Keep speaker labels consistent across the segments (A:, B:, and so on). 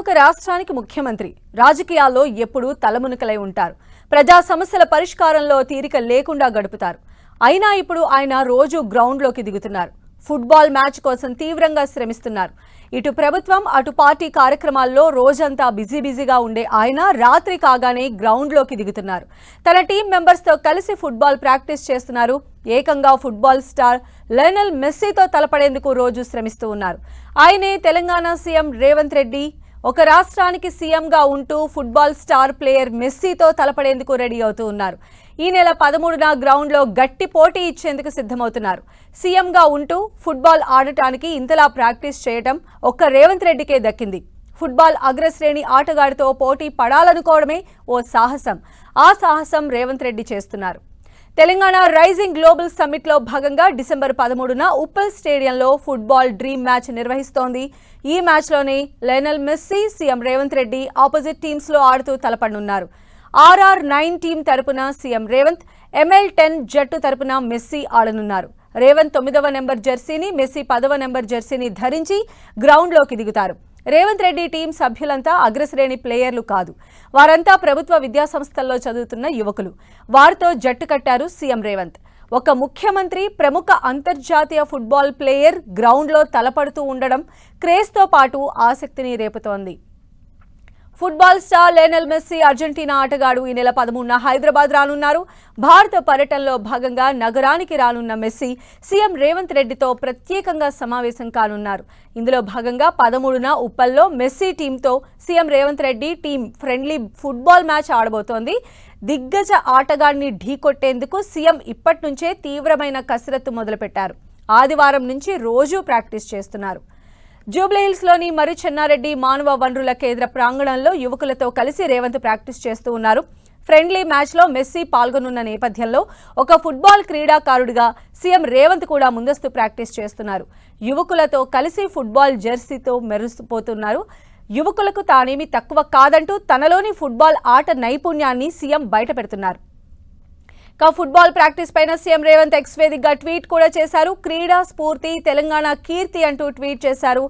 A: ఒక రాష్ట్రానికి ముఖ్యమంత్రి. రాజకీయాల్లో ఎప్పుడూ తలమునుకలై ఉంటారు. ప్రజా సమస్యల పరిష్కారంలో తీరిక లేకుండా గడుపుతారు. అయినా ఇప్పుడు ఆయన రోజు గ్రౌండ్లోకి దిగుతున్నారు. ఫుట్బాల్ మ్యాచ్ కోసం తీవ్రంగా శ్రమిస్తున్నారు. ఇటు ప్రభుత్వం అటు పార్టీ కార్యక్రమాల్లో రోజంతా బిజీ బిజీగా ఉండే ఆయన రాత్రి కాగానే గ్రౌండ్లోకి దిగుతున్నారు. తన టీం మెంబర్స్తో కలిసి ఫుట్బాల్ ప్రాక్టీస్ చేస్తున్నారు. ఏకంగా ఫుట్బాల్ స్టార్ లెనల్ మెస్సీతో తలపడేందుకు రోజు శ్రమిస్తూ ఉన్నారు. ఆయనే తెలంగాణ సీఎం రేవంత్ రెడ్డి ఒక రాష్ట్రానికి సీఎంగా ఉంటూ ఫుట్బాల్ స్టార్ ప్లేయర్ మెస్సీతో తలపడేందుకు రెడీ అవుతూ ఉన్నారు. ఈ నెల పదమూడున గ్రౌండ్లో గట్టి పోటీ ఇచ్చేందుకు సిద్ధమవుతున్నారు. సీఎంగా ఉంటూ ఫుట్బాల్ ఆడటానికి ఇంతలా ప్రాక్టీస్ చేయటం ఒక్క రేవంత్ రెడ్డికే దక్కింది. ఫుట్బాల్ అగ్రశ్రేణి ఆటగాడితో పోటీ పడాలనుకోవడమే ఓ సాహసం. ఆ సాహసం రేవంత్ రెడ్డి చేస్తున్నారు. తెలంగాణ రైజింగ్ గ్లోబల్ సమ్మిట్లో భాగంగా డిసెంబర్ పదమూడున ఉప్పల్ స్టేడియంలో ఫుట్బాల్ డ్రీమ్ మ్యాచ్ నిర్వహిస్తోంది. ఈ మ్యాచ్లోని Lionel Messi CM Revanth Reddy opposite టీమ్స్లో ఆడుతూ తలపడనున్నారు. ఆర్ఆర్ నైన్ టీం తరపున సీఎం రేవంత్ ఎంఎల్ టెన్ జట్టు తరపున మెస్సీ ఆడనున్నారు. రేవంత్ తొమ్మిదవ నెంబర్ జెర్సీని మెస్సీ పదవ నెంబర్ జెర్సీని ధరించి గ్రౌండ్లోకి దిగుతారు. రేవంత్ రెడ్డి టీం సభ్యులంతా అగ్రశ్రేణి ప్లేయర్లు కాదు. వారంతా ప్రభుత్వ విద్యాసంస్థల్లో చదువుతున్న యువకులు. వారితో జట్టు కట్టారు సీఎం రేవంత్. ఒక ముఖ్యమంత్రి ప్రముఖ అంతర్జాతీయ ఫుట్బాల్ ప్లేయర్ గ్రౌండ్లో తలపడుతూ ఉండడం క్రేజ్తో పాటు ఆసక్తిని రేపుతోంది. Football star Lionel Messi Argentina ఆటగాడు ఈ నెల పదమూడున హైదరాబాద్ రానున్నారు. భారత పర్యటనలో భాగంగా నగరానికి రానున్న మెస్సీ సీఎం రేవంత్ రెడ్డితో ప్రత్యేకంగా సమావేశం కానున్నారు. ఇందులో భాగంగా పదమూడున ఉప్పల్లో మెస్సీ టీంతో CM Revanth Reddy team friendly football match ఆడబోతోంది. దిగ్గజ ఆటగాడిని ఢీకొట్టేందుకు సీఎం ఇప్పటి నుంచే తీవ్రమైన కసరత్తు మొదలుపెట్టారు. ఆదివారం నుంచి రోజూ ప్రాక్టీస్ చేస్తున్నారు. జూబ్లీహిల్స్లోని మరి చెన్నారెడ్డి మానవ వనరుల కేంద్ర ప్రాంగణంలో యువకులతో కలిసి రేవంత్ ప్రాక్టీస్ చేస్తూ ఉన్నారు. ఫ్రెండ్లీ మ్యాచ్లో మెస్సీ పాల్గొనున్న నేపథ్యంలో ఒక ఫుట్బాల్ క్రీడాకారుడిగా సీఎం రేవంత్ కూడా ముందస్తు ప్రాక్టీస్ చేస్తున్నారు. యువకులతో కలిసి ఫుట్బాల్ జెర్సీతో మెరుస్తుపోతున్నారు యువకులకు తానేమి తక్కువ కాదంటూ తనలోని ఫుట్బాల్ ఆట నైపుణ్యాన్ని సీఎం బయటపెడుతున్నారు. ఇక ఫుట్బాల్ ప్రాక్టీస్ పైన సీఎం రేవంత్ ఎక్స్ వేదికగా ట్వీట్ కూడా చేశారు. క్రీడా స్ఫూర్తి తెలంగాణ కీర్తి అంటూ ట్వీట్ చేశారు.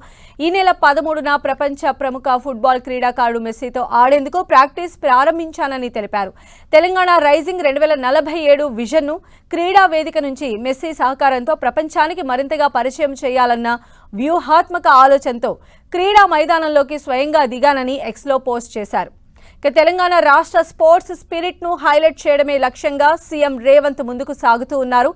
A: ఈ నెల పదమూడున ప్రపంచ ప్రముఖ ఫుట్బాల్ క్రీడాకారుడు మెస్సీతో ఆడేందుకు ప్రాక్టీస్ ప్రారంభించానని తెలిపారు. తెలంగాణ రైజింగ్ రెండు వేల నలభై ఏడు విజన్ను క్రీడా వేదిక నుంచి మెస్సీ సహకారంతో ప్రపంచానికి మరింతగా పరిచయం చేయాలన్న వ్యూహాత్మక ఆలోచనతో క్రీడా మైదానంలోకి స్వయంగా దిగానని ఎక్స్లో పోస్ట్ చేశారు. ఇక తెలంగాణ రాష్ట్ర స్పోర్ట్స్ స్పిరిట్ను హైలైట్ చేయడమే లక్ష్యంగా సీఎం రేవంత్ ముందుకు సాగుతూ ఉన్నారు.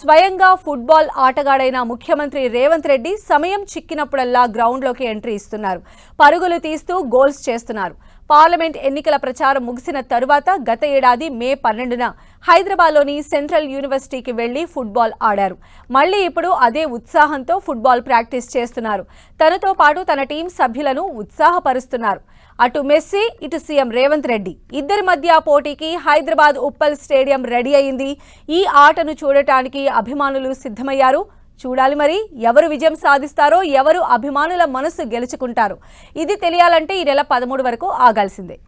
A: స్వయంగా ఫుట్బాల్ ఆటగాడైన ముఖ్యమంత్రి రేవంత్ రెడ్డి సమయం చిక్కినప్పుడల్లా గ్రౌండ్లోకి ఎంట్రీ ఇస్తున్నారు. పరుగులు తీస్తూ గోల్స్ చేస్తున్నారు. పార్లమెంట్ ఎన్నికల ప్రచారం ముగిసిన తరువాత గత ఏడాది మే పన్నెండున హైదరాబాద్లోని సెంట్రల్ యూనివర్సిటీకి వెళ్ళి ఫుట్బాల్ ఆడారు. మళ్ళీ ఇప్పుడు అదే ఉత్సాహంతో ఫుట్బాల్ ప్రాక్టీస్ చేస్తున్నారు. తనతో పాటు తన టీం సభ్యులను ఉత్సాహపరుస్తున్నారు. అటు మెస్సీ ఇటు సీఎం రేవంత్ రెడ్డి. ఇద్దరి మధ్య పోటీకి హైదరాబాద్ ఉప్పల్ స్టేడియం రెడీ అయింది. ఈ ఆటను చూడటానికి అభిమానులు సిద్ధమయ్యారు. చూడాలి మరి. ఎవరు విజయం సాధిస్తారో ఎవరు అభిమానుల మనసు గెలుచుకుంటారో. ఇది తెలియాలంటే ఈ నెల పదమూడు వరకు ఆగాల్సిందే.